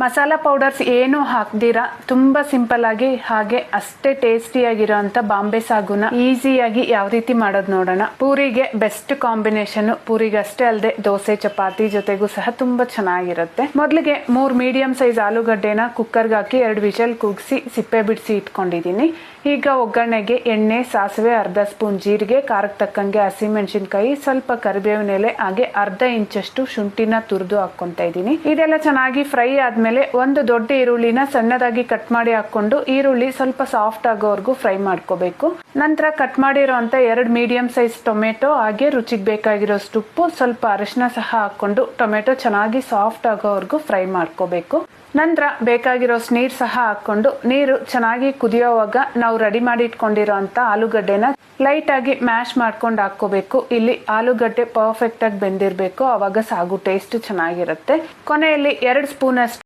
Masala powders ಏನು ಹಾಕ್ದಿರಾ, ತುಂಬಾ simple ಆಗಿ ಹಾಗೆ ಅಷ್ಟೇ ಟೇಸ್ಟಿಯಾಗಿರೋಂಥ ಬಾಂಬೆ ಸಾಗುನ ಈಸಿಯಾಗಿ ಯಾವ ರೀತಿ ಮಾಡೋದು ನೋಡೋಣ. ಪೂರಿಗೆ ಬೆಸ್ಟ್ ಕಾಂಬಿನೇಷನ್ ಪೂರಿಗೆ ಅಷ್ಟೇ ಅಲ್ಲದೆ ದೋಸೆ, ಚಪಾತಿ ಜೊತೆಗೂ ಸಹ ತುಂಬಾ ಚೆನ್ನಾಗಿರುತ್ತೆ. ಮೊದಲಿಗೆ ಮೂರ್ ಮೀಡಿಯಂ ಸೈಜ್ ಆಲೂಗಡ್ಡೆನ ಕುಕ್ಕರ್ಗೆ ಹಾಕಿ ಎರಡು ವಿಷಲ್ ಕೂಗಿಸಿ ಸಿಪ್ಪೆ ಬಿಡಿಸಿ ಇಟ್ಕೊಂಡಿದ್ದೀನಿ ಈಗ ಒಗ್ಗರಣೆಗೆ ಎಣ್ಣೆ, ಸಾಸಿವೆ, ಅರ್ಧ ಸ್ಪೂನ್ ಜೀರಿಗೆ ಖಾರಕ್ಕೆ ತಕ್ಕಂಗೆ ಹಸಿಮೆಣಸಿನ್ಕಾಯಿ ಸ್ವಲ್ಪ ಕರಿಬೇವಿನ ಎಲೆ, ಹಾಗೆ ಅರ್ಧ ಇಂಚಷ್ಟು ಶುಂಠಿನ ತುರಿದು ಹಾಕೊಂತ ಇದ್ದೀನಿ ಇದೆಲ್ಲ ಚೆನ್ನಾಗಿ ಫ್ರೈ ಆದ್ಮೇಲೆ ಒಂದು ದೊಡ್ಡ ಈರುಳ್ಳಿನ ಸಣ್ಣದಾಗಿ ಕಟ್ ಮಾಡಿ ಹಾಕೊಂಡು ಈರುಳ್ಳಿ ಸ್ವಲ್ಪ ಸಾಫ್ಟ್ ಆಗೋವರೆಗೂ ಫ್ರೈ ಮಾಡ್ಕೋಬೇಕು. ನಂತರ ಕಟ್ ಮಾಡಿರೋಂಥ ಎರಡು ಮೀಡಿಯಂ ಸೈಜ್ ಟೊಮೆಟೊ ಹಾಗೆ ರುಚಿಗೆ ಬೇಕಾಗಿರೋಷ್ಟು ಉಪ್ಪು, ಸ್ವಲ್ಪ ಅರಿಶಿನ ಸಹ ಹಾಕೊಂಡು ಟೊಮೆಟೊ ಚೆನ್ನಾಗಿ ಸಾಫ್ಟ್ ಆಗೋವರೆಗೂ ಫ್ರೈ ಮಾಡ್ಕೋಬೇಕು. ನಂತರ ಬೇಕಾಗಿರೋಷ್ಟು ನೀರು ಸಹ ಹಾಕೊಂಡು ನೀರು ಚೆನ್ನಾಗಿ ಕುದಿಯೋವಾಗ ನಾವು ರೆಡಿ ಮಾಡಿ ಇಟ್ಕೊಂಡಿರೋ ಅಂತ ಆಲೂಗಡ್ಡೆನ ಲೈಟ್ ಆಗಿ ಮ್ಯಾಶ್ ಮಾಡ್ಕೊಂಡು ಹಾಕೋಬೇಕು ಇಲ್ಲಿ ಆಲೂಗಡ್ಡೆ ಪರ್ಫೆಕ್ಟ್ ಆಗಿ ಬೆಂದಿರಬೇಕು, ಅವಾಗ ಸಾಗು ಟೇಸ್ಟ್ ಚೆನ್ನಾಗಿರುತ್ತೆ. ಕೊನೆಯಲ್ಲಿ ಎರಡು ಸ್ಪೂನ್ ಅಷ್ಟು